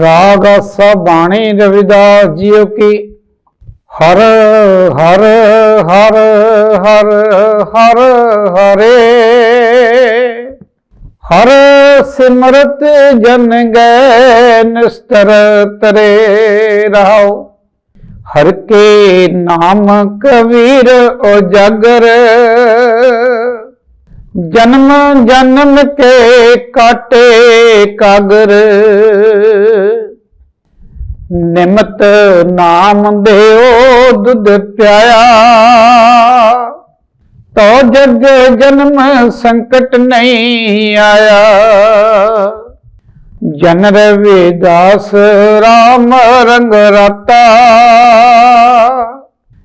ਰਾਗ ਆਸਾ ਬਾਣੀ ਰਵਿਦਾਸ ਜੀਓ ਕੀ। ਹਰ ਹਰ ਹਰ ਹਰ ਹਰ, ਹਰੇ। ਹਰ ਸਿਮਰਤ ਜਨ ਗਏ ਨਿਸਤਰ ਤਰੇ ਰਹਾਓ ਹਰ ਕੇ ਨਾਮ ਕਬੀਰ ਉਜਾਗਰ। ਜਨਮ ਜਨਮ ਕੇ ਕਾਟੇ ਕਾਗਰ। ਨਿਮਤ ਨਾਮ ਦੇਓ ਦੁੱਧ ਪਿਆਇਆ। ਤੋ ਜਗ ਜਨਮ ਸੰਕਟ ਨਹੀਂ ਆਇਆ। ਜਨ ਰਵਿਦਾਸ RAM ਰੰਗ ਰਤਾ।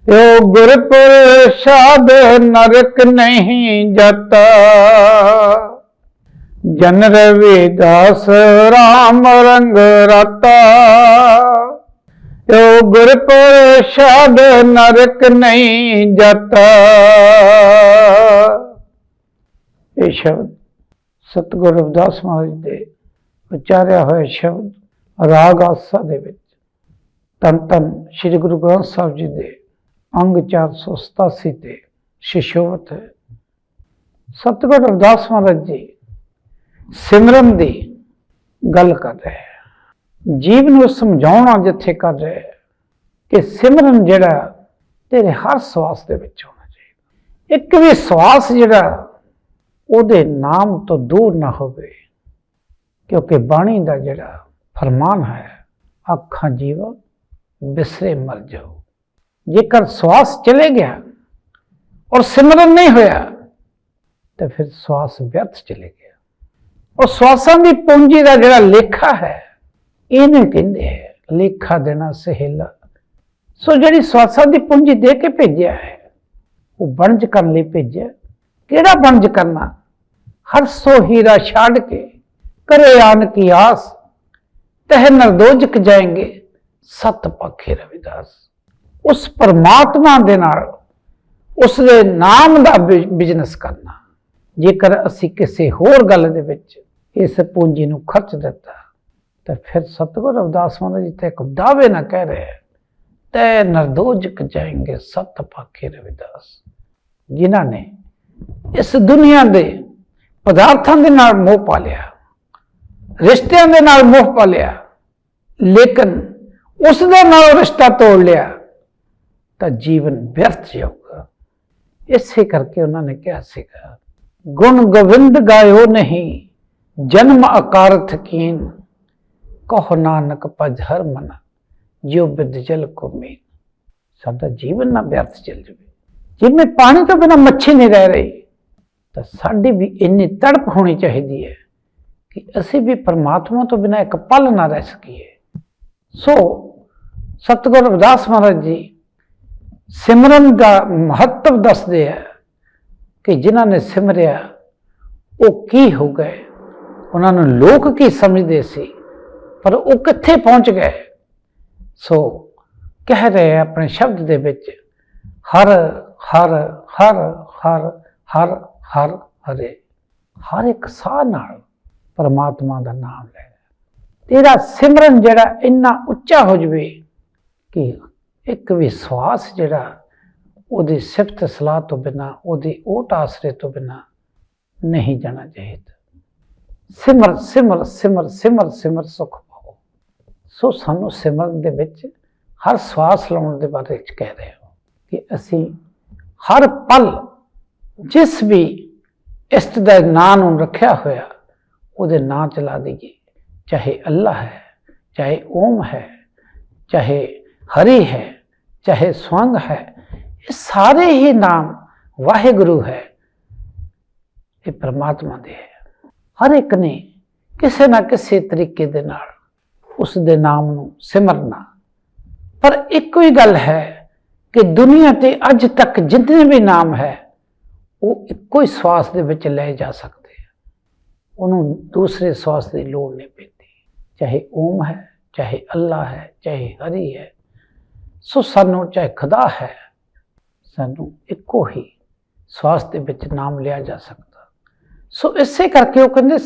ਓ ਗੁਰ ਪ੍ਰਸਾਦ ਨਰਕ ਨਹੀਂ ਜਾਤਾ। ਜਨ ਰਵਿਦਾਸ RAM ਰੰਗ ਰਤਾ। ਓ ਗੁਰ ਪ੍ਰਸਾਦ ਨਰਕ ਨਹੀਂ ਜਾਤਾ। ਇਹ ਸ਼ਬਦ ਸਤਿਗੁਰੂ ਰਵਿਦਾਸ ਮਹਾਰਾਜ ਦੇ ਉਚਾਰਿਆ ਹੋਇਆ ਸ਼ਬਦ ਰਾਗ ਆਸਾ ਦੇ ਵਿੱਚ ਤਨ ਤਨ ਸ੍ਰੀ ਗੁਰੂ ਗ੍ਰੰਥ ਸਾਹਿਬ ਜੀ ਦੇ ਅੰਗ 487 ਤੇ ਸ਼ਿਸ਼ੋਵਤ ਹੈ। ਸਤਿਗੁਰੂ ਰਵਿਦਾਸ ਮਹਾਰਾਜ ਜੀ ਸਿਮਰਨ ਦੀ ਗੱਲ ਕਰ ਰਿਹਾ ਹੈ। ਜੀਵ ਨੂੰ ਸਮਝਾਉਣਾ ਜਿੱਥੇ ਕਰ ਰਿਹਾ ਹੈ ਕਿ ਸਿਮਰਨ ਜਿਹੜਾ ਤੇਰੇ ਹਰ ਸਵਾਸ ਦੇ ਵਿੱਚ ਹੋਣਾ ਚਾਹੀਦਾ। ਇੱਕ ਵੀ ਸਵਾਸ ਜਿਹੜਾ ਉਹਦੇ ਨਾਮ ਤੋਂ ਦੂਰ ਨਾ ਹੋਵੇ, ਕਿਉਂਕਿ ਬਾਣੀ ਦਾ ਜਿਹੜਾ ਫਰਮਾਨ ਹੈ, ਅੱਖਾਂ ਜੀਵ, ਬਿਸਰੇ ਮਰ ਜਾਓ। ਜੇਕਰ ਸਵਾਸ ਚਲੇ ਗਿਆ ਔਰ ਸਿਮਰਨ ਨਹੀਂ ਹੋਇਆ, ਤਾਂ ਫਿਰ ਸਵਾਸ ਵਿਅਰਥ ਚਲੇ ਗਿਆ। ਉਹ ਸਵਾਸਾਂ ਦੀ ਪੂੰਜੀ ਦਾ ਜਿਹੜਾ ਲੇਖਾ ਹੈ, ਇਹਨੂੰ ਕਹਿੰਦੇ ਹੈ, ਲੇਖਾ ਦੇਣਾ ਸਹੇਲਾ। ਸੋ ਜਿਹੜੀ ਸਵਾਸਾਂ ਦੀ ਪੂੰਜੀ ਦੇ ਕੇ ਭੇਜਿਆ ਹੈ, ਉਹ ਬਣਜ ਕਰਨ ਲਈ ਭੇਜਿਆ। ਕਿਹੜਾ ਬਣਜ ਕਰਨਾ? ਹਰ ਸੋ ਹੀਰਾ ਛੱਡ ਕੇ ਕਰੇ ਆਨ ਕੀ ਆਸ, ਤਹ ਨਰਦੋਜਕ ਜਾਏਂਗੇ ਸਤ ਪਖੇ ਰਵਿਦਾਸ। ਉਸ ਪਰਮਾਤਮਾ ਦੇ ਨਾਲ ਉਸ ਦੇ ਨਾਮ ਦਾ ਬਿਜ਼ਨਸ ਕਰਨਾ। ਜੇਕਰ ਅਸੀਂ ਕਿਸੇ ਹੋਰ ਗੱਲ ਦੇ ਵਿੱਚ ਇਸ ਪੂੰਜੀ ਨੂੰ ਖਰਚ ਦਿੱਤਾ ਤਾਂ ਫਿਰ ਸਤਿਗੁਰ ਰਵਿਦਾਸ ਮਹਾਰਾਜ ਜੀ ਤੇ ਇੱਕ ਦਾਅਵੇ ਨਾ ਕਹਿ ਰਿਹਾ ਹੈ, ਤੈ ਨਰਦੋਜਕ ਜਾਏਂਗੇ ਸਤ ਪਖੇ ਰਵਿਦਾਸ ਜਿਨ੍ਹਾਂ ਨੇ ਇਸ ਦੁਨੀਆ ਦੇ ਪਦਾਰਥਾਂ ਦੇ ਨਾਲ ਮੋਹ ਪਾ ਲਿਆ ਰਿਸ਼ਤਿਆਂ ਦੇ ਨਾਲ ਮੋਹ ਪਾ ਲਿਆ ਲੇਕਿਨ ਉਸ ਦੇ ਨਾਲ ਰਿਸ਼ਤਾ ਤੋੜ ਲਿਆ ਤਾਂ ਜੀਵਨ ਵਿਅਰਥ ਜਾਊਗਾ। ਇਸੇ ਕਰਕੇ ਉਹਨਾਂ ਨੇ ਕਿਹਾ ਸੀਗਾ ਗੁਣ ਗੋਬਿੰਦ ਗਾਇਓ ਨਹੀਂ, ਜਨਮ ਅਕਾਰਥ ਕੀਨ। ਕਹ ਨਾਨਕ ਭਜ ਹਰ ਮਨ, ਜਿਉ ਬਿਦ ਜਲ ਕੋ ਮੇਨ। ਸਾਡਾ ਜੀਵਨ ਨਾ ਵਿਅਰਥ ਚਲ ਜਾਵੇ। ਜਿਵੇਂ ਪਾਣੀ ਤੋਂ ਬਿਨਾ ਮੱਛੀ ਨਹੀਂ ਰਹਿ ਰਹੀ, ਤਾਂ ਸਾਡੀ ਵੀ ਇੰਨੀ ਤੜਪ ਹੋਣੀ ਚਾਹੀਦੀ ਹੈ ਕਿ ਅਸੀਂ ਵੀ ਪਰਮਾਤਮਾ ਤੋਂ ਬਿਨਾ ਇੱਕ ਪਲ ਨਾ ਰਹਿ ਸਕੀਏ। ਸੋ, ਸਤਿਗੁਰੂ ਰਵਿਦਾਸ ਮਹਾਰਾਜ ਜੀ ਸਿਮਰਨ ਦਾ ਮਹੱਤਵ ਦੱਸਦੇ ਆ ਕਿ ਜਿਨ੍ਹਾਂ ਨੇ ਸਿਮਰਿਆ, ਉਹ ਕੀ ਹੋ ਗਏ? ਉਹਨਾਂ ਨੂੰ ਲੋਕ ਕੀ ਸਮਝਦੇ ਸੀ? ਪਰ ਉਹ ਕਿੱਥੇ ਪਹੁੰਚ ਗਏ? ਸੋ ਕਹਿ ਰਹੇ ਆਪਣੇ ਸ਼ਬਦ ਦੇ ਵਿੱਚ, ਹਰ ਹਰ ਹਰ ਹਰ ਹਰ ਹਰ, ਹਰੇ, ਹਰ ਇੱਕ ਸਾਹ ਨਾਲ ਪਰਮਾਤਮਾ ਦਾ ਨਾਮ ਲੈ ਤੇਰਾ ਸਿਮਰਨ ਜਿਹੜਾ ਇੰਨਾ ਉੱਚਾ ਹੋ ਜਵੇ ਕਿ ਇੱਕ ਵਿਸ਼ਵਾਸ ਜਿਹੜਾ ਉਹਦੀ ਸਿਫਤ ਸਲਾਹ ਤੋਂ ਬਿਨਾ, ਉਹਦੀ ਓਟ ਆਸਰੇ ਤੋਂ ਬਿਨਾ ਨਹੀਂ ਜਾਣਾ ਚਾਹੀਦਾ। ਸਿਮਰ ਸਿਮਰ ਸਿਮਰ ਸਿਮਰ ਸਿਮਰ ਸੁਖ ਪਾਓ। ਸੋ ਸਾਨੂੰ ਸਿਮਰਨ ਦੇ ਵਿੱਚ ਹਰ ਸਵਾਸ ਲਾਉਣ ਦੇ ਬਾਰੇ ਵਿੱਚ ਕਹਿ ਰਹੇ ਹੋ ਕਿ ਅਸੀਂ ਹਰ ਪਲ ਜਿਸ ਵੀ ਇਸਤ ਦਾ ਨਾਂ ਨੂੰ ਰੱਖਿਆ ਹੋਇਆ, ਉਹਦੇ ਨਾਂ ਚਲਾ ਦਈਏ। ਚਾਹੇ ਅੱਲਾ ਹੈ, ਚਾਹੇ ਓਮ ਹੈ, ਚਾਹੇ ਹਰੀ ਹੈ, ਚਾਹੇ ਸਵੰਗ ਹੈ ਸਾਰੇ ਹੀ ਨਾਮ ਵਾਹਿਗੁਰੂ ਹੈ। ਇਹ ਪ੍ਰਮਾਤਮਾ ਦੇ ਹੈ। ਹਰ ਇੱਕ ਨੇ ਕਿਸੇ ਨਾ ਕਿਸੇ ਤਰੀਕੇ ਦੇ ਨਾਲ ਉਸ ਦੇ ਨਾਮ ਨੂੰ ਸਿਮਰਨਾ। ਪਰ ਇੱਕੋ ਹੀ ਗੱਲ ਹੈ ਕਿ ਦੁਨੀਆ ਤੇ ਅੱਜ ਤੱਕ ਜਿੰਨੇ ਵੀ ਨਾਮ ਹੈ, ਉਹ ਇੱਕੋ ਹੀ ਸਵਾਸ ਦੇ ਵਿੱਚ ਲੈ ਜਾ ਸਕਦੇ ਆ। ਉਹਨੂੰ ਦੂਸਰੇ ਸਵਾਸ ਦੀ ਲੋੜ ਨਹੀਂ ਪੈਂਦੀ। ਚਾਹੇ ਓਮ ਹੈ, ਚਾਹੇ ਅੱਲਾ ਹੈ, ਚਾਹੇ ਹਰੀ ਹੈ, ਸੋ ਸਾਨੂੰ ਚਾਹੇ ਖੁਦਾ ਹੈ ਸਾਨੂੰ ਇੱਕੋ ਹੀ ਸਵਾਸ ਦੇ ਵਿੱਚ ਨਾਮ ਲਿਆ ਜਾ ਸਕਦਾ। ਸੋ ਇਸੇ ਕਰਕੇ ਉਹ ਕਹਿੰਦੇ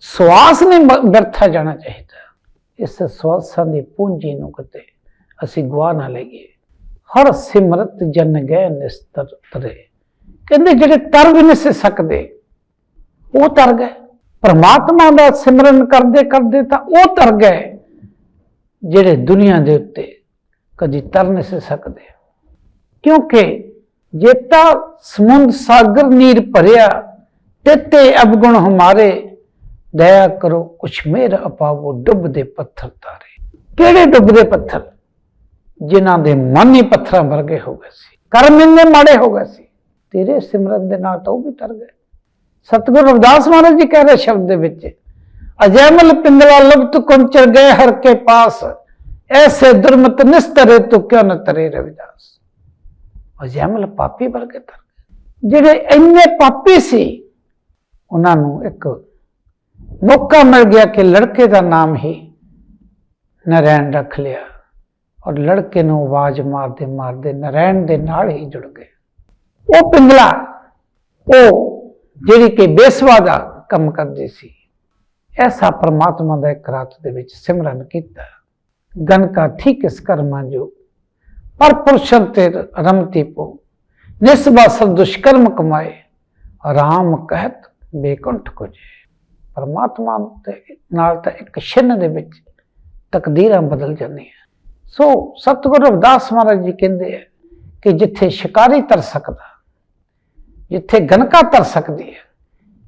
ਸਵਾਸ ਨਹੀਂ ਮ- ਵਿਅਰਥਾ ਜਾਣਾ ਚਾਹੀਦਾ। ਇਸ ਸਵਾਸਾਂ ਦੀ ਪੂੰਜੀ ਨੂੰ ਕਿਤੇ ਅਸੀਂ ਗਵਾ ਨਾ ਲਈਏ। ਹਰ ਸਿਮਰਤ ਜਨ ਗਏ ਨਿਸਤਰ ਤਰੇ। ਕਹਿੰਦੇ ਜਿਹੜੇ ਤਰ ਵੀ ਨਹੀਂ ਸੀ ਸਕਦੇ, ਉਹ ਤਰ ਗਏ ਪਰਮਾਤਮਾ ਦਾ ਸਿਮਰਨ ਕਰਦੇ ਕਰਦੇ ਤਾਂ ਉਹ ਤਰ ਗਏ ਜਿਹੜੇ ਦੁਨੀਆ ਦੇ ਉੱਤੇ ਕਦੀ ਤਰ ਨਹੀਂ ਸਕਦੇ। ਕਿਉਂਕਿ ਜੇ ਤਾਂ ਸਮੁੰਦ ਸਾਗਰ ਨੀਰ ਭਰਿਆ, ਤਿੱਤੇ ਅਵਗੁਣ ਹਮਾਰੇ, ਦਇਆ ਕਰੋ ਕੁਛ ਮੇਰ ਅਪਾਵੋ ਡੁੱਬਦੇ ਪੱਥਰ ਤਾਰੇ। ਕਿਹੜੇ ਡੁੱਬਦੇ ਪੱਥਰ? ਜਿਨ੍ਹਾਂ ਦੇ ਮਨ ਹੀ ਪੱਥਰਾਂ ਵਰਗੇ ਹੋ ਗਏ ਸੀ। ਕਰਮ ਇੰਨੇ ਮਾੜੇ ਹੋ ਗਏ ਸੀ। ਤੇਰੇ ਸਿਮਰਨ ਦੇ ਨਾਲ ਤਾਂ ਉਹ ਵੀ ਤਰ ਗਏ। ਸਤਿਗੁਰੂ ਰਵਿਦਾਸ ਮਹਾਰਾਜ ਜੀ ਕਹਿ ਰਹੇ ਸ਼ਬਦ ਦੇ ਵਿੱਚ, ਅਜੈਮਲ ਪਿੰਗਲਾ ਲੁਪਤ ਕੁੰਚਰ ਗਏ ਹਰ ਕੇ ਪਾਸ, ਐਸੇ ਦੁਰਮਤ ਨਿਸਤਰੇ ਤੋ ਕਿਉ ਨ ਤਰੇ ਰਵਿਦਾਸ? ਅਜੈਮਲ ਪਾਪੀ ਵਰਗੇ ਤਰ ਜਿਹੜੇ ਇੰਨੇ ਪਾਪੀ ਸੀ, ਉਹਨਾਂ ਨੂੰ ਇੱਕ ਮੌਕਾ ਮਿਲ ਗਿਆ ਕਿ ਲੜਕੇ ਦਾ ਨਾਮ ਹੀ ਨਰੈਣ ਰੱਖ ਲਿਆ ਔਰ ਲੜਕੇ ਨੂੰ ਆਵਾਜ਼ ਮਾਰਦੇ ਮਾਰਦੇ ਨਰੈਣ ਦੇ ਨਾਲ ਹੀ ਜੁੜ ਗਏ। ਉਹ ਪਿੰਗਲਾ, ਉਹ ਜਿਹੜੀ ਕਿ ਬੇਸਵਾ ਦਾ ਕੰਮ ਕਰਦੀ ਸੀ, ਐਸਾ ਪ੍ਰਮਾਤਮਾ ਦਾ ਇੱਕ ਰਾਤ ਦੇ ਵਿੱਚ ਸਿਮਰਨ ਕੀਤਾ। ਗਨ ਕਾ ਥੀ ਕਿਸ ਕਰਮਾਂ ਜੋ ਪਰ ਪੁਰਸ਼ਨ ਤੇ ਰਮਤੀ ਪੋ ਨਿਸਬਾਸਰ ਦੁਸ਼ਕਰਮ ਕਮਾਏ, ਰਾਮ ਕਹਿਤ ਬੇਕੁੰਠ ਕੁਜੇ। ਪਰਮਾਤਮਾ ਦੇ ਨਾਲ ਤਾਂ ਇੱਕ ਛਿੰਨ ਦੇ ਵਿੱਚ ਤਕਦੀਰਾਂ ਬਦਲ ਜਾਂਦੀਆਂ। ਸੋ ਸਤਿਗੁਰੂ ਰਵਿਦਾਸ ਮਹਾਰਾਜ ਜੀ ਕਹਿੰਦੇ ਆ ਕਿ ਜਿੱਥੇ ਸ਼ਿਕਾਰੀ ਤਰ ਸਕਦਾ, ਜਿੱਥੇ ਗਨਕਾ ਤਰ ਸਕਦੀ ਹੈ,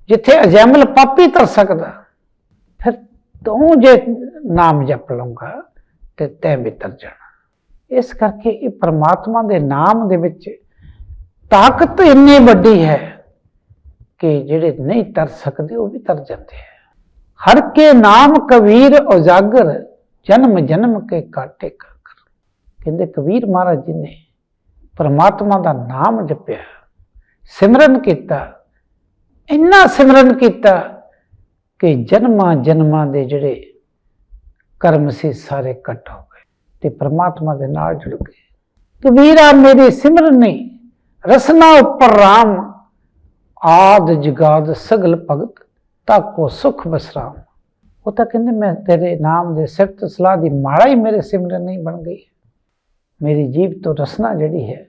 ਜਿੱਥੇ ਅਜੈਮਲ ਪਾਪੀ ਤਰ ਸਕਦਾ, ਫਿਰ ਤੂੰ ਜੇ ਨਾਮ ਜਪ ਲਊਂਗਾ ਤੇ ਤੈਂ ਵੀ ਤਰ ਜਾਣਾ। ਇਸ ਕਰਕੇ ਇਹ ਪ੍ਰਮਾਤਮਾ ਦੇ ਨਾਮ ਦੇ ਵਿੱਚ ਤਾਕਤ ਇੰਨੀ ਵੱਡੀ ਹੈ ਕਿ ਜਿਹੜੇ ਨਹੀਂ ਤਰ ਸਕਦੇ ਉਹ ਵੀ ਤਰ ਜਾਂਦੇ ਹੈ। ਹਰ ਕੇ ਨਾਮ ਕਬੀਰ ਉਜਾਗਰ, ਜਨਮ ਜਨਮ ਕੇ ਕਾਟੇ ਕਾਕਰ। ਕਹਿੰਦੇ ਕਬੀਰ ਮਹਾਰਾਜ ਜੀ ਨੇ ਪਰਮਾਤਮਾ ਦਾ ਨਾਮ ਜਪਿਆ, ਸਿਮਰਨ ਕੀਤਾ, ਇੰਨਾ ਸਿਮਰਨ ਕੀਤਾ ਕਿ ਜਨਮਾਂ ਜਨਮਾਂ ਦੇ ਜਿਹੜੇ ਕਰਮ ਸੀ ਸਾਰੇ ਕੱਟ ਹੋ ਗਏ। ਤੇ ਪ੍ਰਮਾਤਮਾ ਦੇ ਨਾਲ ਜੁੜ ਗਏ। ਕਬੀਰਾ ਮੇਰੀ ਸਿਮਰਨ ਨਹੀਂ ਰਸਨਾ ਉੱਪਰ ਰਾਮ, ਆਦ ਜਗਾਦ ਸਗਲ ਭਗਤ, ਤਾਕੋ ਸੁਖ ਬਸਰਾਮ। ਉਹ ਤਾਂ ਕਹਿੰਦੇ, ਮੈਂ ਤੇਰੇ ਨਾਮ ਦੇ ਸਿਫਤ ਸਲਾਹ ਦੀ ਮਾਲਾ ਹੀ ਮੇਰੇ ਸਿਮਰਨ ਨਹੀਂ ਬਣ ਗਈ ਮੇਰੀ ਜੀਵ ਤੋਂ ਰਸਨਾ ਜਿਹੜੀ ਹੈ,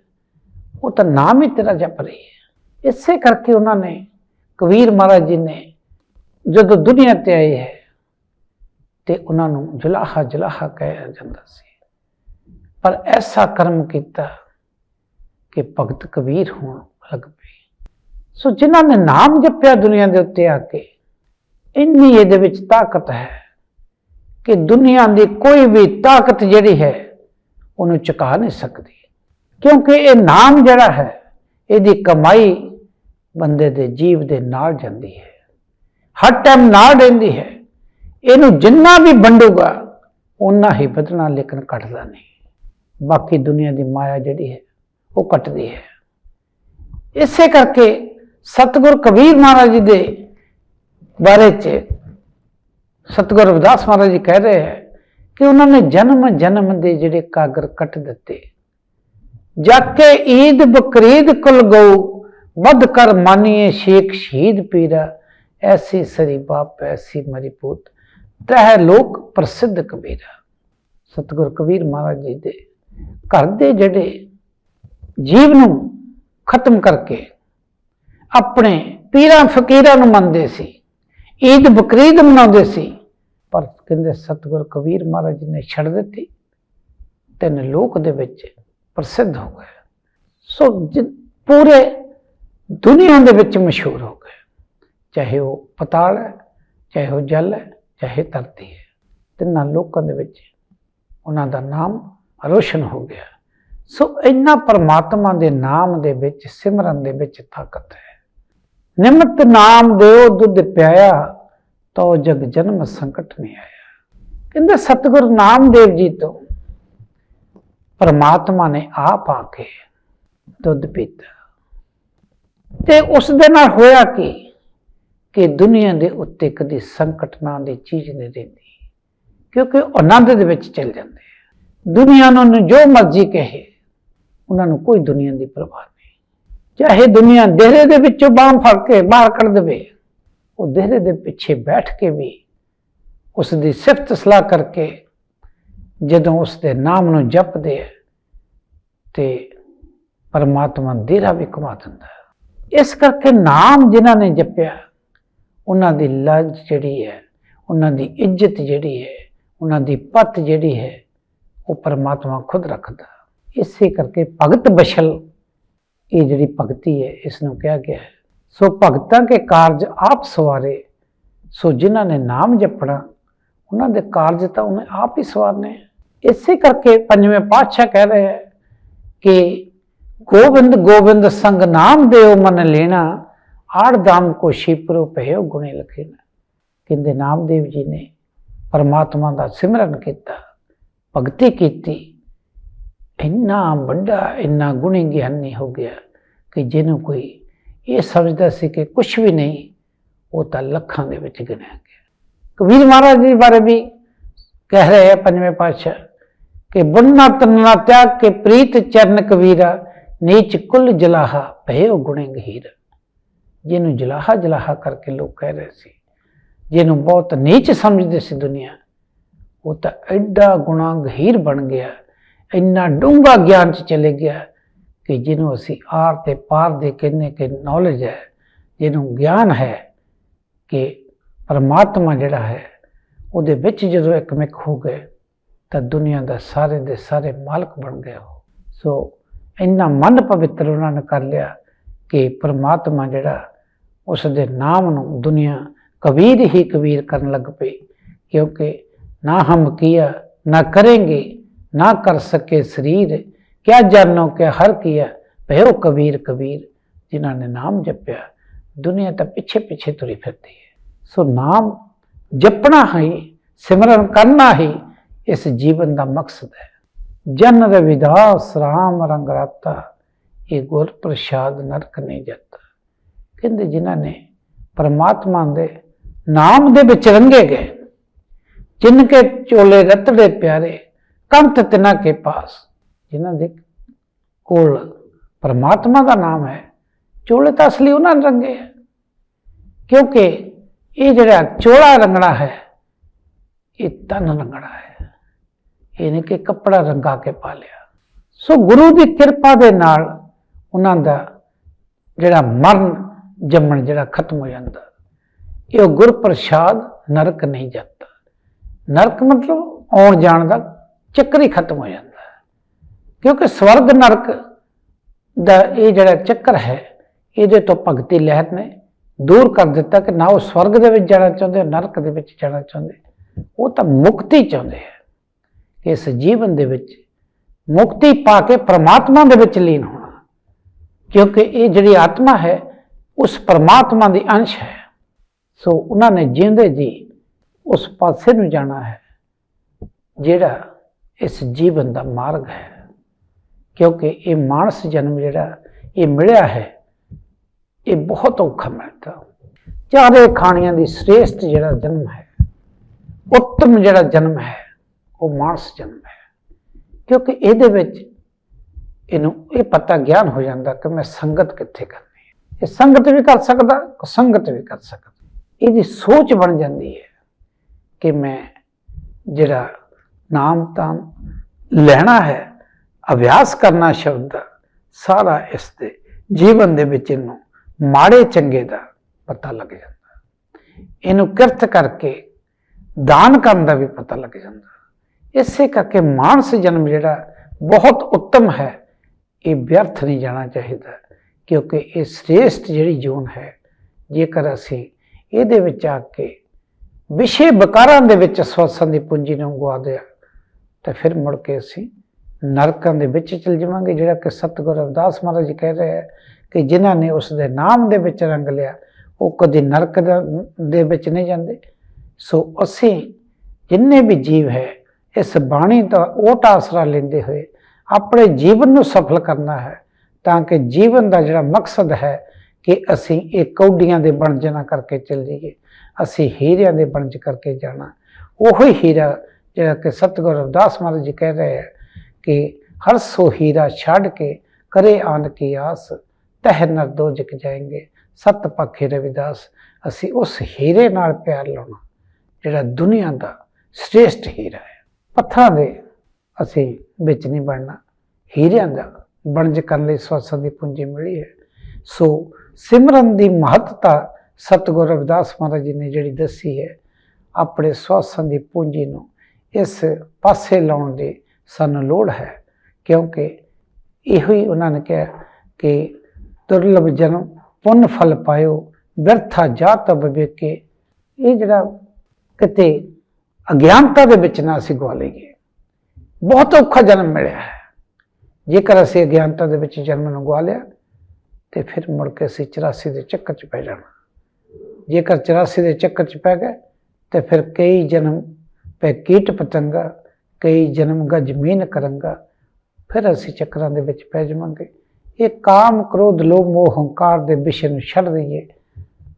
ਉਹ ਤਾਂ ਨਾਮ ਹੀ ਤੇਰਾ ਜਪ ਰਹੀ ਹੈ। ਇਸੇ ਕਰਕੇ ਉਹਨਾਂ ਨੇ, ਕਬੀਰ ਮਹਾਰਾਜ ਜੀ ਨੇ, ਜਦੋਂ ਦੁਨੀਆ ਤੇ ਆਏ ਹੈ, ਤੇ ਉਹਨਾਂ ਨੂੰ ਜੁਲਾਹਾ ਜੁਲਾਹਾ ਕਹਿਆ ਜਾਂਦਾ ਸੀ। ਪਰ ਐਸਾ ਕਰਮ ਕੀਤਾ ਕਿ ਭਗਤ ਕਬੀਰ ਹੋਣ ਲੱਗ ਪਏ। ਸੋ ਜਿਨ੍ਹਾਂ ਨੇ ਨਾਮ ਜਪਿਆ ਦੁਨੀਆ ਦੇ ਉੱਤੇ ਆ ਕੇ, ਇੰਨੀ ਇਹਦੇ ਵਿੱਚ ਤਾਕਤ ਹੈ ਕਿ ਦੁਨੀਆ ਦੀ ਕੋਈ ਵੀ ਤਾਕਤ ਜਿਹੜੀ ਹੈ, ਉਹਨੂੰ ਚੁਕਾ ਨਹੀਂ ਸਕਦੀ। ਕਿਉਂਕਿ ਇਹ ਨਾਮ ਜਿਹੜਾ ਹੈ, ਇਹਦੀ ਕਮਾਈ ਬੰਦੇ ਦੇ ਜੀਵ ਦੇ ਨਾਲ ਜਾਂਦੀ ਹੈ। ਹਰ ਟਾਈਮ ਨਾਲ ਰਹਿੰਦੀ ਹੈ। ਇਹਨੂੰ ਜਿੰਨਾ ਵੀ ਵੰਡੂਗਾ ਉਨਾ ਹੀ ਵਧਣਾ ਲੇਕਿਨ ਘਟਦਾ ਨਹੀਂ। ਬਾਕੀ ਦੁਨੀਆ ਦੀ ਮਾਇਆ ਜਿਹੜੀ ਹੈ, ਉਹ ਕੱਟਦੀ ਹੈ। ਇਸੇ ਕਰਕੇ ਸਤਿਗੁਰ ਕਬੀਰ ਮਹਾਰਾਜ ਜੀ ਦੇ ਬਾਰੇ ਚ ਸਤਿਗੁਰ ਰਵਿਦਾਸ ਮਹਾਰਾਜ ਜੀ ਕਹਿ ਰਹੇ ਹੈ ਕਿ ਉਹਨਾਂ ਨੇ ਜਨਮ ਜਨਮ ਦੇ ਜਿਹੜੇ ਕਾਗਰ ਕੱਟ ਦਿੱਤੇ। ਜਾਕੇ ਈਦ ਬਕਰੀਦ ਕੁਲ ਗਊ ਬਦ ਕਰ ਮਾਨੀਏ ਸ਼ੇਖ ਸ਼ਹੀਦ ਪੀਰਾ, ਐਸੀ ਸਰੀ ਬਾਪ, ਐਸੀ ਮਰੀ ਪੁੱਤ, ਤਹ ਲੋਕ ਪ੍ਰਸਿੱਧ ਕਬੀਰਾ। ਸਤਿਗੁਰ ਕਬੀਰ ਮਹਾਰਾਜ ਜੀ ਦੇ ਘਰ ਦੇ ਜਿਹੜੇ ਜੀਵ ਨੂੰ ਖਤਮ ਕਰਕੇ ਆਪਣੇ ਪੀਰਾਂ ਫਕੀਰਾਂ ਨੂੰ ਮੰਨਦੇ ਸੀ, ਈਦ ਬਕਰੀਦ ਮਨਾਉਂਦੇ ਸੀ, ਪਰ ਕਹਿੰਦੇ ਸਤਿਗੁਰ ਕਬੀਰ ਮਹਾਰਾਜ ਜੀ ਨੇ ਛੱਡ ਦਿੱਤੀ ਤਿੰਨ ਲੋਕ ਦੇ ਵਿੱਚ ਪ੍ਰਸਿੱਧ ਹੋ ਗਏ। ਸੋ ਜਿ- ਪੂਰੇ ਦੁਨੀਆ ਦੇ ਵਿੱਚ ਮਸ਼ਹੂਰ ਹੋ ਗਏ। ਚਾਹੇ ਉਹ ਪਤਾਲ ਹੈ, ਚਾਹੇ ਉਹ ਜਲ ਹੈ, ਚਾਹੇ ਧਰਤੀ ਹੈ। ਤਿੰਨਾਂ ਲੋਕਾਂ ਦੇ ਵਿੱਚ ਉਹਨਾਂ ਦਾ ਨਾਮ ਰੋਸ਼ਨ ਹੋ ਗਿਆ। ਸੋ ਇੰਨਾ ਪਰਮਾਤਮਾ ਦੇ ਨਾਮ ਦੇ ਵਿੱਚ, ਸਿਮਰਨ ਦੇ ਵਿੱਚ ਤਾਕਤ ਹੈ। ਨਿਮਤ ਨਾਮ ਦਿਓ, ਦੁੱਧ ਪਿਆਇਆ, ਤੋ ਜਗ ਜਨਮ ਸੰਕਟ ਨਹੀਂ ਆਇਆ। ਕਹਿੰਦੇ, ਸਤਿਗੁਰੂ ਨਾਮਦੇਵ ਜੀ ਤੋਂ ਪਰਮਾਤਮਾ ਨੇ ਆਪ ਆ ਕੇ ਦੁੱਧ ਪੀਤਾ। ਤੇ ਉਸ ਦੇ ਨਾਲ ਹੋਇਆ ਕੀ? ਕਿ ਦੁਨੀਆ ਦੇ ਉੱਤੇ ਕਦੀ ਸੰਕਟ ਨਾਂ ਦੀ ਚੀਜ਼ ਨਹੀਂ ਰਹਿੰਦੀ, ਕਿਉਂਕਿ ਉਹ ਆਨੰਦ ਦੇ ਵਿੱਚ ਚੱਲ ਜਾਂਦੇ ਦੁਨੀਆ ਨੂੰ ਜੋ ਮਰਜ਼ੀ ਕਹੇ, ਉਹਨਾਂ ਨੂੰ ਕੋਈ ਦੁਨੀਆ ਦੀ ਪਰਵਾਹ ਨਹੀਂ। ਚਾਹੇ ਦੁਨੀਆ ਦੇਹਰੇ ਦੇ ਵਿੱਚੋਂ ਬਾਂਹ ਫੜ ਕੇ ਬਾਹਰ ਕੱਢ ਦੇਵੇ, ਉਹ ਦੇਹਰੇ ਦੇ ਪਿੱਛੇ ਬੈਠ ਕੇ ਵੀ ਉਸ ਦੀ ਸਿਫਤ ਸਲਾਹ ਕਰਕੇ ਜਦੋਂ ਉਸ ਦੇ ਨਾਮ ਨੂੰ ਜਪਦੇ ਹੈ ਤੇ ਪਰਮਾਤਮਾ ਦੇਰਾ ਵੀ ਕਮਾ ਦਿੰਦਾ ਇਸ ਕਰਕੇ ਨਾਮ ਜਿਨ੍ਹਾਂ ਨੇ ਜਪਿਆ, ਉਹਨਾਂ ਦੀ ਲੱਜ ਜਿਹੜੀ ਹੈ, ਉਹਨਾਂ ਦੀ ਇੱਜ਼ਤ ਜਿਹੜੀ ਹੈ, ਉਹਨਾਂ ਦੀ ਪਤ ਜਿਹੜੀ ਹੈ ਉਹ ਪਰਮਾਤਮਾ ਖੁਦ ਰੱਖਦਾ। ਇਸੇ ਕਰਕੇ ਭਗਤ ਬਸ਼ਲ ਇਹ ਜਿਹੜੀ ਭਗਤੀ ਹੈ ਇਸ ਨੂੰ ਕਿਹਾ ਗਿਆ ਹੈ। ਸੋ ਭਗਤਾਂ ਕੇ ਕਾਰਜ ਆਪ ਸਵਾਰੇ। ਸੋ ਜਿਨ੍ਹਾਂ ਨੇ ਨਾਮ ਜਪਣਾ, ਉਹਨਾਂ ਦੇ ਕਾਰਜ ਤਾਂ ਉਹਨੇ ਆਪ ਹੀ ਸਵਾਰਨੇ ਹੈ। ਇਸੇ ਕਰਕੇ ਪੰਜਵੇਂ ਪਾਤਸ਼ਾਹ ਕਹਿ ਰਹੇ ਹੈ ਕਿ ਗੋਬਿੰਦ ਗੋਬਿੰਦ ਸੰਗ ਨਾਮ ਦੇਉ ਮਨ ਲੈਣਾ, ਆੜ ਦਾਮ ਕੋ ਸ਼ਿਪਰੋ ਭਇਓ ਗੁਣੇ ਲਖੇਣਾ। ਕਹਿੰਦੇ ਨਾਮਦੇਵ ਜੀ ਨੇ ਪਰਮਾਤਮਾ ਦਾ ਸਿਮਰਨ ਕੀਤਾ। ਭਗਤੀ ਕੀਤੀ। ਇੰਨਾ ਵੱਡਾ, ਇੰਨਾ ਗੁਣੀ ਗਿਆਨੀ ਹੋ ਗਿਆ ਕਿ ਜਿਹਨੂੰ ਕੋਈ ਇਹ ਸਮਝਦਾ ਸੀ ਕਿ ਕੁਝ ਵੀ ਨਹੀਂ, ਉਹ ਤਾਂ ਲੱਖਾਂ ਦੇ ਵਿੱਚ ਗਿਣਿਆ ਗਿਆ। ਕਬੀਰ ਮਹਾਰਾਜ ਜੀ ਬਾਰੇ ਵੀ ਕਹਿ ਰਹੇ ਆ ਪੰਜਵੇਂ ਪਾਤਸ਼ਾਹ ਕਿ ਬੁੰਨਾ ਤਨਨਾ ਤਿਆਗ ਕੇ ਪ੍ਰੀਤ ਚਰਨ ਕਬੀਰਾ, ਨੀਚ ਕੁੱਲ ਜਲਾਹਾ, ਭਇਓ ਗੁਣੇ ਗਹੀਰ ਜਿਹਨੂੰ ਜਲਾਹਾ ਜਲਾਹਾ ਕਰਕੇ ਲੋਕ ਕਹਿ ਰਹੇ ਸੀ, ਜਿਹਨੂੰ ਬਹੁਤ ਨੀਚ ਸਮਝਦੇ ਸੀ ਦੁਨੀਆ ਉਹ ਤਾਂ ਐਡਾ ਗੁਣਾ ਗਹੀਰ ਬਣ ਗਿਆ, ਇੰਨਾ ਡੂੰਘਾ ਗਿਆਨ ਚ ਚਲੇ ਗਿਆ ਕਿ ਜਿਹਨੂੰ ਅਸੀਂ ਆਰ ਤੇ ਪਾਰ ਦੇ ਕਹਿੰਦੇ ਕਿ ਨੌਲੇਜ ਹੈ, ਜਿਹਨੂੰ ਗਿਆਨ ਹੈ ਕਿ ਪਰਮਾਤਮਾ ਜਿਹੜਾ ਹੈ, ਉਹਦੇ ਵਿੱਚ ਜਦੋਂ ਇੱਕਮਿਕ ਹੋ ਗਏ ਤਾਂ ਦੁਨੀਆ ਦਾ ਸਾਰੇ ਦੇ ਸਾਰੇ ਮਾਲਕ ਬਣ ਗਏ ਉਹ। ਸੋ ਇੰਨਾ ਮਨ ਪਵਿੱਤਰ ਉਹਨਾਂ ਨੇ ਕਰ ਲਿਆ ਕਿ ਪਰਮਾਤਮਾ ਜਿਹੜਾ ਉਸ ਦੇ ਨਾਮ ਨੂੰ ਦੁਨੀਆ ਕਬੀਰ ਹੀ ਕਬੀਰ ਕਰਨ ਲੱਗ ਪਈ, ਕਿਉਂਕਿ ਨਾ ਹਮ ਕੀਆ, ਨਾ ਕरेंगे ਨਾ ਕਰ ਸਕੇ ਸਰੀਰ। ਕਿਆ ਜਾਨੋ ਕਿ ਹਰ ਕੀਆ, ਭਇਓ ਕਬੀਰ ਕਬੀਰ, ਜਿਨ੍ਹਾਂ ਨੇ ਨਾਮ ਜਪਿਆ, ਦੁਨੀਆ ਤਾਂ ਪਿੱਛੇ ਪਿੱਛੇ ਤੁਰੀ ਫਿਰਦੀ ਹੈ। ਸੋ ਨਾਮ ਜਪਣਾ ਹੀ, ਸਿਮਰਨ ਕਰਨਾ ਹੀ, ਇਸ ਜੀਵਨ ਦਾ ਮਕਸਦ ਹੈ। ਜਨ ਰਵਿਦਾਸ RAM ਰੰਗ ਰਾਤਾ, ਇਹ ਗੁਰ ਪ੍ਰਸਾਦ ਨਰਕ ਨਹੀਂ ਜਾਂਦਾ। ਕਹਿੰਦੇ ਜਿਨ੍ਹਾਂ ਨੇ ਪਰਮਾਤਮਾ ਦੇ ਨਾਮ ਦੇ ਵਿੱਚ ਰੰਗੇ ਗਏ ਜਿਨ ਕੇ ਚੋਲੇ ਰਤੜੇ ਪਿਆਰੇ ਕੰਤ ਤਿਨਾ ਕੇ ਪਾਸ। ਜਿਨ੍ਹਾਂ ਦੇ ਕੋਲ ਪਰਮਾਤਮਾ ਦਾ ਨਾਮ ਹੈ, ਚੋਲੇ ਤਾਂ ਅਸਲੀ ਉਹਨਾਂ ਨੇ ਰੰਗੇ ਹੈ। ਕਿਉਂਕਿ ਇਹ ਜਿਹੜਾ ਚੋਲਾ ਰੰਗਣਾ ਹੈ, ਇਹ ਤਨ ਰੰਗਣਾ ਹੈ। ਇਹਨੇ ਕਿ ਕੱਪੜਾ ਰੰਗਾ ਕੇ ਪਾ ਲਿਆ। ਸੋ ਗੁਰੂ ਦੀ ਕਿਰਪਾ ਦੇ ਨਾਲ ਉਹਨਾਂ ਦਾ ਜਿਹੜਾ ਮਰਨ, ਜੰਮਣ ਜਿਹੜਾ ਖਤਮ ਹੋ ਜਾਂਦਾ। ਇਹ ਗੁਰ ਪ੍ਰਸਾਦ ਨਰਕ ਨਹੀਂ ਜਾਂਦਾ। ਨਰਕ ਮਤਲਬ ਆਉਣ ਜਾਣ ਦਾ ਚੱਕਰ ਹੀ ਖਤਮ ਹੋ ਜਾਂਦਾ ਹੈ। ਕਿਉਂਕਿ ਸਵਰਗ ਨਰਕ ਦਾ ਇਹ ਜਿਹੜਾ ਚੱਕਰ ਹੈ, ਇਹਦੇ ਤੋਂ ਭਗਤੀ ਲਹਿਰ ਨੇ ਦੂਰ ਕਰ ਦਿੱਤਾ ਕਿ ਨਾ ਉਹ ਸਵਰਗ ਦੇ ਵਿੱਚ ਜਾਣਾ ਚਾਹੁੰਦੇ ਨਰਕ ਦੇ ਵਿੱਚ ਜਾਣਾ ਚਾਹੁੰਦੇ। ਉਹ ਤਾਂ ਮੁਕਤੀ ਚਾਹੁੰਦੇ ਹੈ ਇਸ ਜੀਵਨ ਦੇ ਵਿੱਚ ਮੁਕਤੀ ਪਾ ਕੇ ਪ੍ਰਮਾਤਮਾ ਦੇ ਵਿੱਚ ਲੀਨ ਹੋਣਾ। ਕਿਉਂਕਿ ਇਹ ਜਿਹੜੀ ਆਤਮਾ ਹੈ, ਉਸ ਪ੍ਰਮਾਤਮਾ ਦੀ ਅੰਸ਼ ਹੈ। ਸੋ ਉਹਨਾਂ ਨੇ ਜਿਉਂਦੇ ਜੀ ਉਸ ਪਾਸੇ ਨੂੰ ਜਾਣਾ ਹੈ, ਜਿਹੜਾ ਇਸ ਜੀਵਨ ਦਾ ਮਾਰਗ ਹੈ। ਕਿਉਂਕਿ ਇਹ ਮਾਨਸ ਜਨਮ ਜਿਹੜਾ, ਇਹ ਮਿਲਿਆ ਹੈ, ਇਹ ਬਹੁਤ ਔਖਾ ਮਿਲਦਾ ਚਾਰੇ ਖਾਣੀਆਂ ਦੀ ਸ੍ਰੇਸ਼ਟ ਜਿਹੜਾ ਜਨਮ ਹੈ, ਉੱਤਮ ਜਿਹੜਾ ਜਨਮ ਹੈ, ਉਹ ਮਾਨਸ ਜਨਮ ਹੈ। ਕਿਉਂਕਿ ਇਹਦੇ ਵਿੱਚ ਇਹਨੂੰ ਇਹ ਪਤਾ ਗਿਆਨ ਹੋ ਜਾਂਦਾ ਕਿ ਮੈਂ ਸੰਗਤ ਕਿੱਥੇ ਕਰਨੀ ਹੈ। ਇਹ ਸੰਗਤ ਵੀ ਕਰ ਸਕਦਾ ਕੁਸੰਗਤ ਵੀ ਕਰ ਸਕਦਾ। ਇਹਦੀ ਸੋਚ ਬਣ ਜਾਂਦੀ ਹੈ। ਕਿ ਮੈਂ ਜਿਹੜਾ ਨਾਮ ਤਾਂ ਲੈਣਾ ਹੈ, ਅਭਿਆਸ ਕਰਨਾ ਸ਼ਬਦ ਦਾ ਸਾਰਾ ਇਸ ਦੇ ਜੀਵਨ ਦੇ ਵਿੱਚ ਇਹਨੂੰ ਮਾੜੇ ਚੰਗੇ ਦਾ ਪਤਾ ਲੱਗ ਜਾਂਦਾ। ਇਹਨੂੰ ਕਿਰਤ ਕਰਕੇ ਦਾਨ ਕਰਨ ਦਾ ਵੀ ਪਤਾ ਲੱਗ ਜਾਂਦਾ। ਇਸੇ ਕਰਕੇ ਮਾਨਸ ਜਨਮ ਜਿਹੜਾ ਬਹੁਤ ਉੱਤਮ ਹੈ, ਇਹ ਵਿਅਰਥ ਨਹੀਂ ਜਾਣਾ ਚਾਹੀਦਾ, ਕਿਉਂਕਿ ਇਹ ਸ੍ਰੇਸ਼ਟ ਜਿਹੜੀ ਜੂਨ ਹੈ, ਜੇਕਰ ਅਸੀਂ ਇਹਦੇ ਵਿੱਚ ਆ ਕੇ ਵਿਸ਼ੇ ਵਿਕਾਰਾਂ ਦੇ ਵਿੱਚ ਸਵਸਨ ਦੀ ਪੂੰਜੀ ਨੂੰ ਗਵਾ ਦਿਆ। ਤਾਂ ਫਿਰ ਮੁੜ ਕੇ ਅਸੀਂ ਨਰਕਾਂ ਦੇ ਵਿੱਚ ਚਲ ਜਾਵਾਂਗੇ, ਜਿਹੜਾ ਕਿ ਸਤਿਗੁਰ ਰਵਿਦਾਸ ਮਹਾਰਾਜ ਜੀ ਕਹਿ ਰਹੇ ਹੈ ਕਿ ਜਿਨ੍ਹਾਂ ਨੇ ਉਸ ਦੇ ਨਾਮ ਦੇ ਵਿੱਚ ਰੰਗ ਲਿਆ, ਉਹ ਕਦੇ ਨਰਕ ਦੇ ਵਿੱਚ ਨਹੀਂ ਜਾਂਦੇ। ਸੋ ਅਸੀਂ ਜਿੰਨੇ ਵੀ ਜੀਵ ਹੈ, ਇਸ ਬਾਣੀ ਦਾ ਓਟ ਆਸਰਾ ਲੈਂਦੇ ਹੋਏ ਆਪਣੇ ਜੀਵਨ ਨੂੰ ਸਫਲ ਕਰਨਾ ਹੈ, ਤਾਂ ਕਿ ਜੀਵਨ ਦਾ ਜਿਹੜਾ ਮਕਸਦ ਹੈ ਕਿ ਅਸੀਂ ਇਹ ਕੌਡੀਆਂ ਦੇ ਬਣਜ ਨਾ ਕਰਕੇ ਚੱਲ ਜਾਈਏ। ਅਸੀਂ ਹੀਰਿਆਂ ਦੇ ਬਣਜ ਕਰਕੇ ਜਾਣਾ। ਉਹੀ ਹੀਰਾ ਜਿਹੜਾ ਕਿ ਸਤਿਗੁਰ ਰਵਿਦਾਸ ਮਹਾਰਾਜ ਜੀ ਕਹਿ ਰਹੇ ਹੈ ਕਿ ਹਰ ਸੋ ਹੀਰਾ ਛੱਡ ਕੇ ਕਰੇ ਆਨ ਕੀ ਆਸ, ਤਹਿ ਨਰਦੋ ਦੋ ਜਿਕ ਜਾਏਂਗੇ, ਸਤ ਪਖੇ ਰਵਿਦਾਸ, ਅਸੀਂ ਉਸ ਹੀਰੇ ਨਾਲ ਪਿਆਰ ਲਾਉਣਾ, ਜਿਹੜਾ ਦੁਨੀਆ ਦਾ ਸ੍ਰੇਸ਼ਟ ਹੀਰਾ ਹੈ। ਪੱਥਰਾਂ ਦੇ ਅਸੀਂ ਵਿੱਚ ਨਹੀਂ ਬਣਨਾ, ਹੀਰਿਆਂ ਦਾ ਬਣਜ ਕਰਨ ਲਈ ਸਵਸਨ ਦੀ ਪੂੰਜੀ ਮਿਲੀ ਹੈ। ਸੋ ਸਿਮਰਨ ਦੀ ਮਹੱਤਤਾ ਸਤਿਗੁਰ ਰਵਿਦਾਸ ਮਹਾਰਾਜ ਜੀ ਨੇ ਜਿਹੜੀ ਦੱਸੀ ਹੈ, ਆਪਣੇ ਸਵਾਸਾਂ ਦੀ ਪੂੰਜੀ ਨੂੰ ਇਸ ਪਾਸੇ ਲਾਉਣ ਦੀ ਸਾਨੂੰ ਲੋੜ ਹੈ। ਕਿਉਂਕਿ ਇਹੋ ਹੀ ਉਹਨਾਂ ਨੇ ਕਿਹਾ ਕਿ ਦੁਰਲਭ ਜਨਮ ਪੁੰਨ ਫਲ ਪਾਇਓ, ਵਿਰਥਾ ਜਾਤ ਵਿਵੇਕੇ ਇਹ ਜਿਹੜਾ ਕਿਤੇ ਅਗਿਆਨਤਾ ਦੇ ਵਿੱਚ ਨਾ ਅਸੀਂ ਗਵਾ ਲਈਏ, ਬਹੁਤ ਔਖਾ ਜਨਮ ਮਿਲਿਆ ਹੈ। ਜੇਕਰ ਅਸੀਂ ਅਗਿਆਨਤਾ ਦੇ ਵਿੱਚ ਜਨਮ ਨੂੰ ਗਵਾ ਲਿਆ, ਤੇ ਫਿਰ ਮੁੜ ਕੇ ਅਸੀਂ 84 ਦੇ ਚੱਕਰ 'ਚ ਪੈ ਜਾਣਾ। ਜੇਕਰ 84 ਦੇ ਚੱਕਰ 'ਚ ਪੈ ਗਏ, ਤੇ ਫਿਰ ਕਈ ਜਨਮ ਪੈ ਕੀਟ ਪਤੰਗਾ, ਕਈ ਜਨਮ ਗਾ ਜ਼ਮੀਨ ਕਰਾਂਗਾ, ਫਿਰ ਅਸੀਂ ਚੱਕਰਾਂ ਦੇ ਵਿੱਚ ਪੈ ਜਾਵਾਂਗੇ। ਇਹ ਕਾਮ, ਕ੍ਰੋਧ, ਲੋਭ, ਮੋਹ, ਹੰਕਾਰ ਦੇ ਵਿਸ਼ੇ ਨੂੰ ਛੱਡ ਦਈਏ,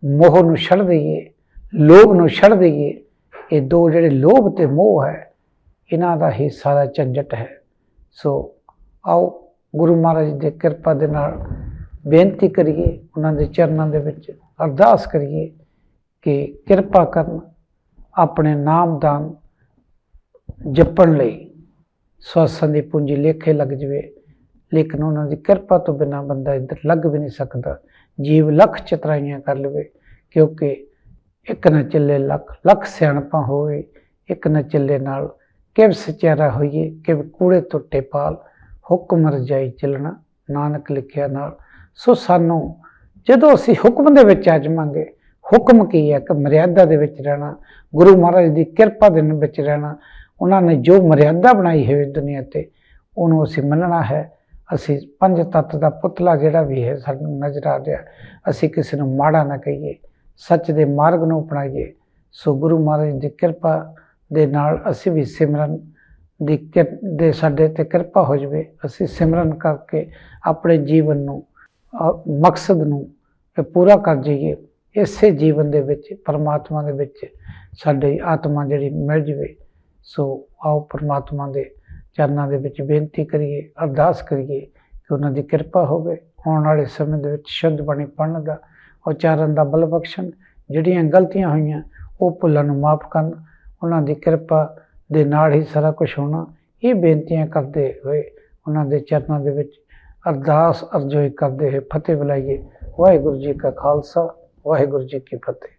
ਮੋਹ ਨੂੰ ਛੱਡ ਦਈਏ, ਲੋਭ ਨੂੰ ਛੱਡ ਦਈਏ, ਇਹ ਦੋ ਜਿਹੜੇ ਲੋਭ ਤੇ ਮੋਹ ਹੈ, ਇਹਨਾਂ ਦਾ ਹੀ ਸਾਰਾ ਝੰਜਟ ਹੈ। ਸੋ ਆਓ ਗੁਰੂ ਮਹਾਰਾਜ ਦੀ ਕਿਰਪਾ ਦੇ ਨਾਲ ਬੇਨਤੀ ਕਰੀਏ ਉਹਨਾਂ ਦੇ ਚਰਨਾਂ ਦੇ ਵਿੱਚ। ਅਰਦਾਸ ਕਰੀਏ ਕਿ ਕਿਰਪਾ ਕਰਨ ਆਪਣੇ ਨਾਮਦਾਨ ਜਪਣ ਲਈ ਸਵਾਸਾਂ ਦੀ ਪੂੰਜੀ ਲੇਖੇ ਲੱਗ ਜਵੇ, ਲੇਕਿਨ ਉਹਨਾਂ ਦੀ ਕਿਰਪਾ ਤੋਂ ਬਿਨਾ ਬੰਦਾ ਇੱਧਰ ਲੱਗ ਵੀ ਨਹੀਂ ਸਕਦਾ। ਜੀਵ ਲੱਖ ਚਤਰਾਈਆਂ ਕਰ ਲਵੇ, ਕਿਉਂਕਿ ਇੱਕ ਨਾ ਚੱਲੇ ਲੱਖ ਲੱਖ ਸਿਆਣਪਾਂ ਹੋਵੇ, ਇੱਕ ਨਾ ਚੱਲੇ ਨਾਲ ਕਿਵ ਸਚਿਆਰਾ ਹੋਈਏ, ਕਿਵ ਕੂੜੇ ਟੁੱਟੇ ਪਾਲ, ਹੁਕਮ ਰਜਾਈ ਚੱਲਣਾ। ਨਾਨਕ ਲਿਖਿਆ ਨਾਲ, ਸੋ ਸਾਨੂੰ ਜਦੋਂ ਅਸੀਂ ਹੁਕਮ ਦੇ ਵਿੱਚ ਆ ਜਾਵਾਂਗੇ ਹੁਕਮ ਕੀ ਹੈ? ਕਿ ਮਰਿਆਦਾ ਦੇ ਵਿੱਚ ਰਹਿਣਾ, ਗੁਰੂ ਮਹਾਰਾਜ ਦੀ ਕਿਰਪਾ ਦੇ ਵਿੱਚ ਰਹਿਣਾ, ਉਹਨਾਂ ਨੇ ਜੋ ਮਰਿਆਦਾ ਬਣਾਈ ਹੈ ਦੁਨੀਆ ਤੇ, ਉਹਨੂੰ ਅਸੀਂ ਮੰਨਣਾ ਹੈ। ਅਸੀਂ ਪੰਜ ਤੱਤ ਦਾ ਪੁਤਲਾ ਜਿਹੜਾ ਵੀ ਹੈ, ਸਾਨੂੰ ਨਜ਼ਰ ਆ ਰਿਹਾ, ਅਸੀਂ ਕਿਸੇ ਨੂੰ ਮਾੜਾ ਨਾ ਕਹੀਏ, ਸੱਚ ਦੇ ਮਾਰਗ ਨੂੰ ਅਪਣਾਈਏ। ਸੋ ਗੁਰੂ ਮਹਾਰਾਜ ਦੀ ਕਿਰਪਾ ਦੇ ਨਾਲ ਅਸੀਂ ਵੀ ਸਿਮਰਨ ਦੀ ਕਿਰ- ਦੇ ਸਾਡੇ ਤੇ ਕਿਰਪਾ ਹੋ ਜਵੇ, ਅਸੀਂ ਸਿਮਰਨ ਕਰਕੇ ਆਪਣੇ ਜੀਵਨ ਨੂੰ ਮਕਸਦ ਨੂੰ ਪੂਰਾ ਕਰ ਜਾਈਏ, ਇਸੇ ਜੀਵਨ ਦੇ ਵਿੱਚ, ਪਰਮਾਤਮਾ ਦੇ ਵਿੱਚ ਸਾਡੀ ਆਤਮਾ ਜਿਹੜੀ ਮਿਲ ਜਵੇ, ਸੋ ਆਓ ਪਰਮਾਤਮਾ ਦੇ ਚਰਨਾਂ ਦੇ ਵਿੱਚ ਬੇਨਤੀ ਕਰੀਏ, ਅਰਦਾਸ ਕਰੀਏ ਕਿ ਉਹਨਾਂ ਦੀ ਕਿਰਪਾ ਹੋਵੇ। ਆਉਣ ਵਾਲੇ ਸਮੇਂ ਦੇ ਵਿੱਚ ਸ਼ੁੱਧ ਬਾਣੀ ਪੜਨ ਦਾ ਉਚਾਰਨ ਦਾ ਬਲ ਬਖਸ਼ਣ, ਜਿਹੜੀਆਂ ਗਲਤੀਆਂ ਹੋਈਆਂ, ਉਹ ਭੁੱਲਾਂ ਨੂੰ ਮਾਫ ਕਰਨ, ਉਹਨਾਂ ਦੀ ਕਿਰਪਾ ਦੇ ਨਾਲ ਹੀ ਸਾਰਾ ਕੁਝ ਹੋਣਾ, ਇਹ ਬੇਨਤੀਆਂ ਕਰਦੇ ਹੋਏ ਉਹਨਾਂ ਦੇ ਚਰਨਾਂ ਦੇ ਵਿੱਚ ਅਰਦਾਸ ਅਰਜ਼ੋਈ ਕਰਦੇ ਹੋਏ ਫਤਿਹ ਬੁਲਾਈਏ। ਵਾਹਿਗੁਰੂ ਜੀ ਕਾ ਖਾਲਸਾ ਵਾਹਿਗੁਰੂ ਜੀ ਕੀ ਫਤਿਹ।